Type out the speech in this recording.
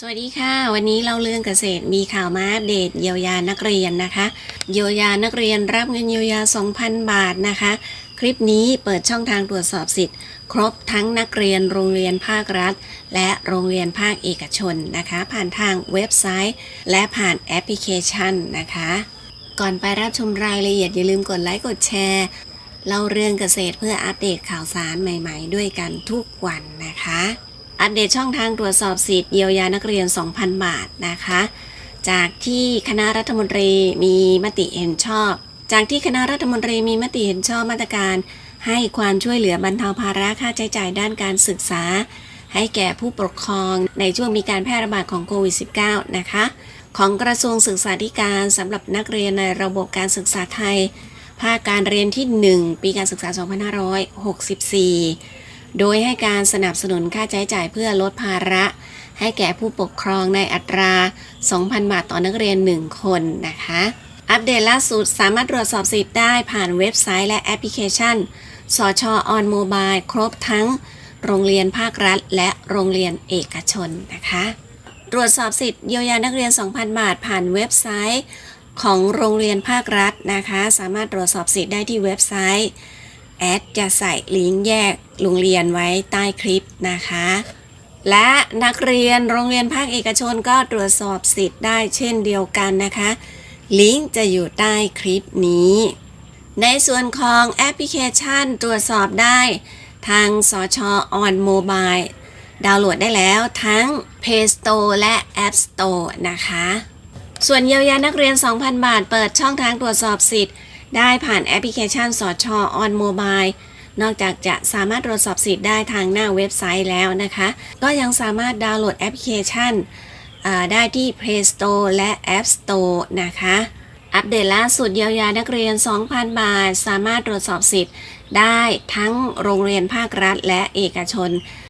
สวัสดีค่ะ วันนี้เราเรื่องเกษตรมีข่าวมาอัปเดตเยียวยานักเรียนนะคะ เยียวยานักเรียนรับเงินเยียวยา 2,000 บาทนะคะ คลิปนี้เปิดช่องทางตรวจสอบสิทธิ์ ครบทั้งนักเรียนโรงเรียนภาครัฐ และโรงเรียนภาคเอกชนนะคะ ผ่านทางเว็บไซต์ และผ่านแอปพลิเคชันนะคะ ก่อนไปรับชมรายละเอียดอย่าลืมกดไลค์กดแชร์เล่าเรื่องเกษตรเพื่ออัปเดตข่าวสารใหม่ ๆ ด้วยกันทุกวันนะคะ อัปเดตช่องทางตรวจสอบสิทธิ์เยียวยานักเรียน 2,000 บาทนะคะ จากที่คณะรัฐมนตรีมีมติเห็นชอบ จากที่คณะรัฐมนตรีมีมติเห็นชอบมาตรการ ให้ความช่วยเหลือบรรเทาภาระค่าใช้จ่ายด้านการศึกษา ให้แก่ผู้ปกครองในช่วงมีการแพร่ระบาดของโควิด -19 นะคะ ของกระทรวงศึกษาธิการสำหรับนักเรียนในระบบการศึกษาไทย ภาคการเรียนที่ 1 ปีการศึกษา 2564 โดยให้การสนับสนุนค่าใช้จ่ายเพื่อลดภาระ ให้แก่ผู้ปกครองในอัตรา 2,000 บาทต่อนักเรียน 1 คนนะคะ อัปเดตล่าสุดสามารถตรวจสอบสิทธิ์ได้ผ่านเว็บไซต์และแอปพลิเคชัน สชออนโมบายครบทั้ง โรงเรียนภาครัฐ และโรงเรียนเอกชนนะคะ ตรวจสอบสิทธิ์เยียวยานักเรียน 2,000 บาท ผ่านเว็บไซต์ของโรงเรียนภาครัฐนะคะ สามารถตรวจสอบสิทธิ์ได้ที่เว็บไซต์ อดจะใส่ลิงก์แยกโรงเรียนไว้ใต้คลิปนะคะ และนักเรียนโรงเรียนภาคเอกชนก็ตรวจสอบสิทธิ์ได้เช่นเดียวกันนะคะ ลิงก์จะอยู่ใต้คลิปนี้ ในส่วนของแอปพลิเคชันตรวจสอบได้ทางสชออนโมบายดาวน์โหลดได้แล้วทั้ง Play Store และ App Store นะคะ ส่วนเยียวยานักเรียน 2,000 บาท เปิดช่องทางตรวจสอบสิทธิ์ ได้ผ่านแอปพลิเคชันสอชออนโมบายนอกจากจะสามารถตรวจสอบสิทธิ์ได้ทางหน้าเว็บไซต์แล้วนะคะ ก็ยังสามารถดาวน์โหลดแอปพลิเคชันได้ที่ Play Store และ App Store นะคะ อัปเดตล่าสุดเยียวยานักเรียน 2,000 บาท สามารถตรวจสอบสิทธิ์ได้ทั้งโรงเรียนภาครัฐและเอกชน